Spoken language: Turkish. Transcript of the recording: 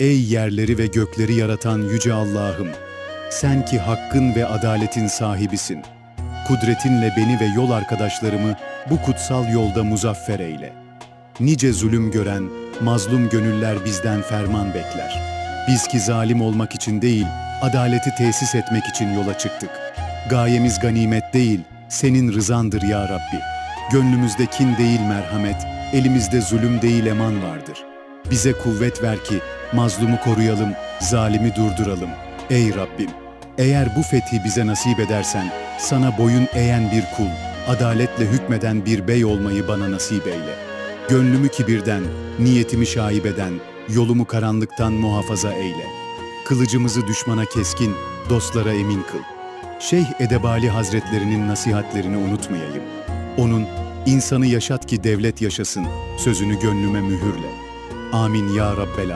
Ey yerleri ve gökleri yaratan yüce Allah'ım! Sen ki hakkın ve adaletin sahibisin. Kudretinle beni ve yol arkadaşlarımı bu kutsal yolda muzaffer eyle. Nice zulüm gören, mazlum gönüller bizden ferman bekler. Biz ki zalim olmak için değil, adaleti tesis etmek için yola çıktık. Gayemiz ganimet değil, senin rızandır ya Rabbi. Gönlümüzde kin değil merhamet, elimizde zulüm değil eman vardır. Bize kuvvet ver ki mazlumu koruyalım, zalimi durduralım. Ey Rabbim, eğer bu fethi bize nasip edersen, sana boyun eğen bir kul, adaletle hükmeden bir bey olmayı bana nasip eyle. Gönlümü kibirden, niyetimi şaibeden, yolumu karanlıktan muhafaza eyle. Kılıcımızı düşmana keskin, dostlara emin kıl. Şeyh Edebali Hazretlerinin nasihatlerini unutmayayım. Onun, insanı yaşat ki devlet yaşasın, sözünü gönlüme mühürle. Amin ya Rabbel Alemin.